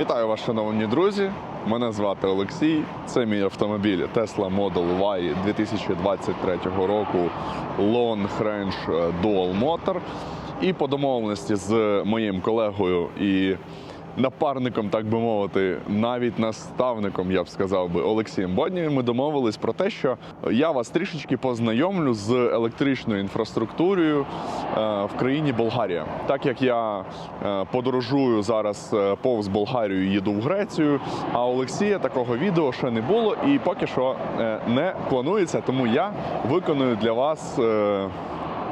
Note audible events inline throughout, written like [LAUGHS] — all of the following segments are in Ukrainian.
Вітаю вас, шановні друзі. Мене звати Олексій. Це мій автомобіль Tesla Model Y 2023 року Long Range Dual Motor. І по домовленості з моїм колегою і напарником, так би мовити, навіть наставником, я б сказав би, Олексієм Боднієм, ми домовились про те, що я вас трішечки познайомлю з електричною інфраструктурою е, в країні Болгарія. Так як я е, подорожую зараз е, повз Болгарію, їду в Грецію. А Олексія такого відео ще не було і поки що не планується. Тому я виконую для вас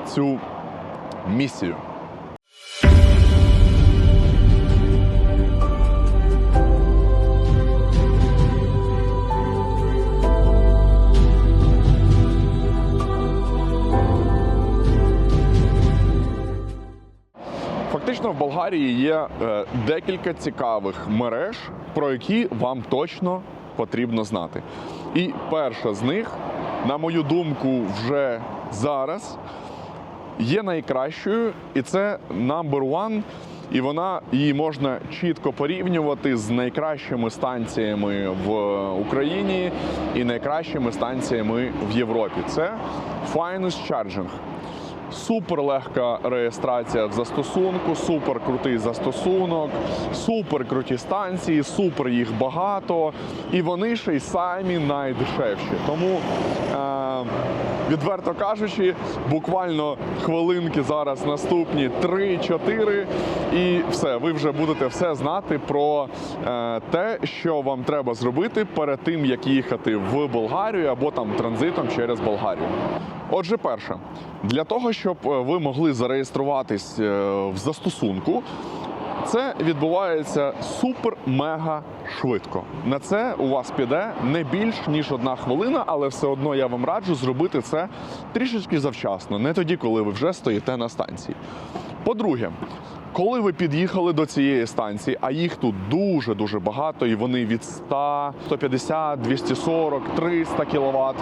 цю місію. Фактично в Болгарії є е, декілька цікавих мереж, про які вам точно потрібно знати. І перша з них, на мою думку, вже зараз є найкращою, і це number one. І вона її можна чітко порівнювати з найкращими станціями в Україні і найкращими станціями в Європі. Це Finest Charging. Супер легка реєстрація в застосунку, супер крутий застосунок, супер круті станції, супер їх багато, і вони ще й самі найдешевші. Тому, е, відверто кажучи, буквально хвилинки зараз наступні 3-4, і все, ви вже будете все знати про е, те, що вам треба зробити перед тим, як їхати в Болгарію або там транзитом через Болгарію. Отже, перше, для того, щоб е, ви могли зареєструватись е, в застосунку, це відбувається супер-мега швидко. На це у вас піде не більш ніж одна хвилина, але все одно я вам раджу зробити це трішечки завчасно, не тоді, коли ви вже стоїте на станції. По-друге, коли ви під'їхали до цієї станції, а їх тут дуже дуже багато, і вони від 100, 150, 240, 300 кВт,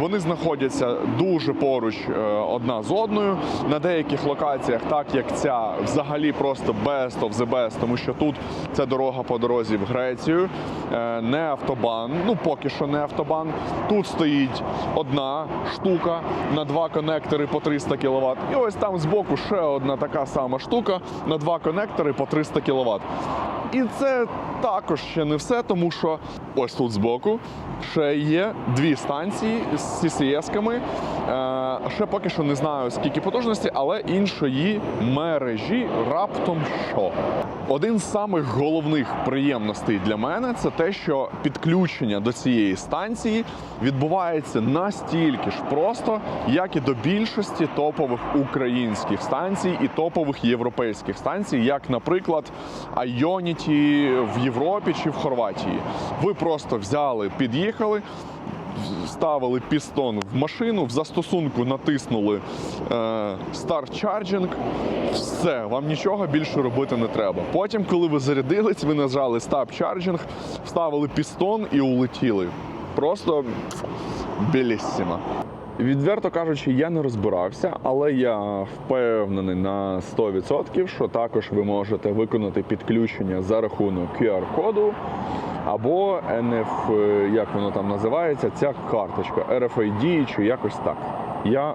вони знаходяться дуже поруч е, одна з одною. На деяких локаціях, так як ця, взагалі просто best of the best, тому що тут це дорога по дорозі в Грецію, е, не автобан. Ну поки що не автобан. Тут стоїть одна штука на два конектори по 300 кВт. І ось там збоку ще одна така сама штука на два конектори по 300 кВт. І це також ще не все, тому що ось тут збоку ще є дві станції з CCS-ками. Е, ще поки що не знаю скільки потужності, але іншої мережі раптом що. Один з самих головних приємностей для мене це те, що підключення до цієї станції відбувається настільки ж просто, як і до більшості топових українських станцій і топових європейських станцій, як, наприклад, Ionity в Європі чи в Хорватії. Ви просто взяли, під'їхали. Ставили пістон в машину, в застосунку натиснули е, Start Charging, все, вам нічого більше робити не треба. Потім, коли ви зарядились, ви нажали Stop Charging, вставили пістон і улетіли. Просто біліссіма. Відверто кажучи, я не розбирався, але я впевнений на 100%, що також ви можете виконати підключення за рахунок QR-коду або NF, як воно там називається, ця карточка RFID чи якось так. Я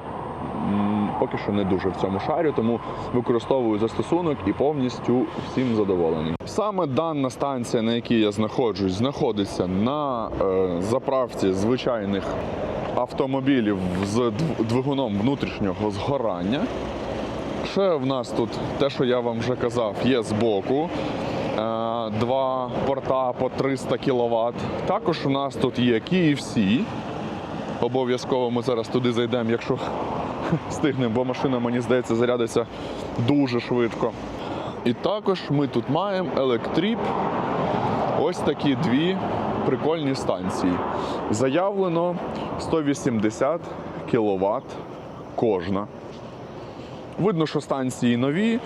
поки що не дуже в цьому шарю, тому використовую застосунок і повністю всім задоволений. Саме дана станція, на якій я знаходжусь, знаходиться на е, заправці звичайних автомобілів з двигуном внутрішнього згорання. Ще в нас тут те, що я вам вже казав, є збоку. Е, Два порта по 300 кВт. Також у нас тут є KFC. Обов'язково ми зараз туди зайдемо, якщо [LAUGHS] встигнемо, бо машина, мені здається, зарядиться дуже швидко. І також ми тут маємо електріп. Ось такі дві прикольні станції. Заявлено 180 кВт кожна. Видно, що станції нові,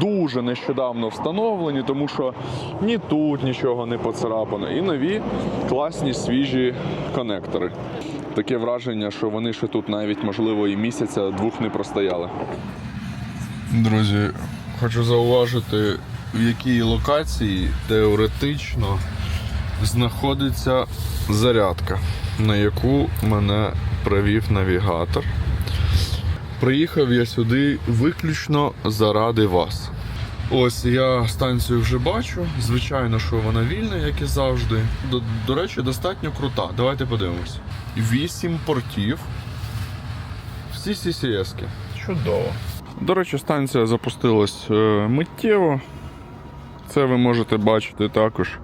дуже нещодавно встановлені, тому що ні тут нічого не поцарапано. І нові класні свіжі конектори. Таке враження, що вони ще тут навіть, можливо, і місяця двох не простояли. Друзі, хочу зауважити, в якій локації теоретично знаходиться зарядка, на яку мене привів навігатор. Приїхав я сюди виключно заради вас. Ось я станцію вже бачу. Звичайно, що вона вільна, як і завжди. До, до речі, достатньо крута. Давайте подивимось. Вісім портів. Всі CCS-ки. Чудово. До речі, станція запустилась е, миттєво. Це ви можете бачити також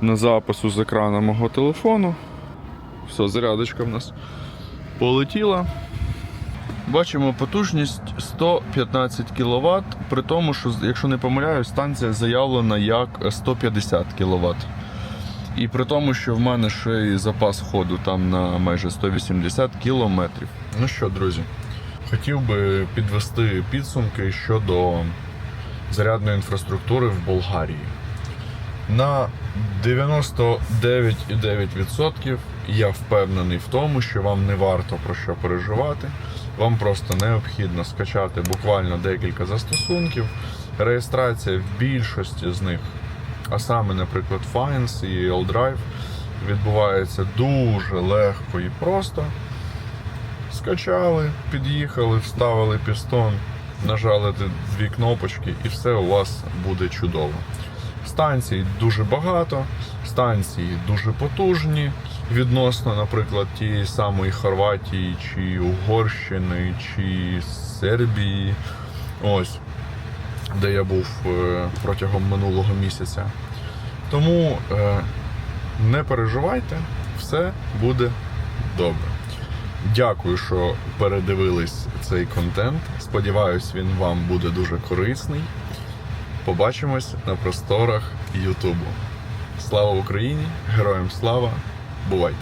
на запису з екрану мого телефону. Все, зарядочка в нас полетіла. Бачимо потужність 115 кВт, при тому, що, якщо не помиляюсь, станція заявлена як 150 кВт. І при тому, що в мене ще і запас ходу там на майже 180 км. Ну що, друзі, хотів би підвести підсумки щодо зарядної інфраструктури в Болгарії. На 99,9% я впевнений в тому, що вам не варто про що переживати. Вам просто необхідно скачати буквально декілька застосунків. Реєстрація в більшості з них, а саме, наприклад, Finance і L-Drive, відбувається дуже легко і просто. Скачали, під'їхали, вставили пістон, нажали дві кнопочки, і все у вас буде чудово. Станцій дуже багато, станції дуже потужні відносно, наприклад, тієї самої Хорватії, чи Угорщини, чи Сербії. Ось, де я був е, протягом минулого місяця. Тому е, не переживайте, все буде добре. Дякую, що передивились цей контент. Сподіваюсь, він вам буде дуже корисний. Побачимось на просторах Ютубу. Слава Україні! Героям слава! Бувайте!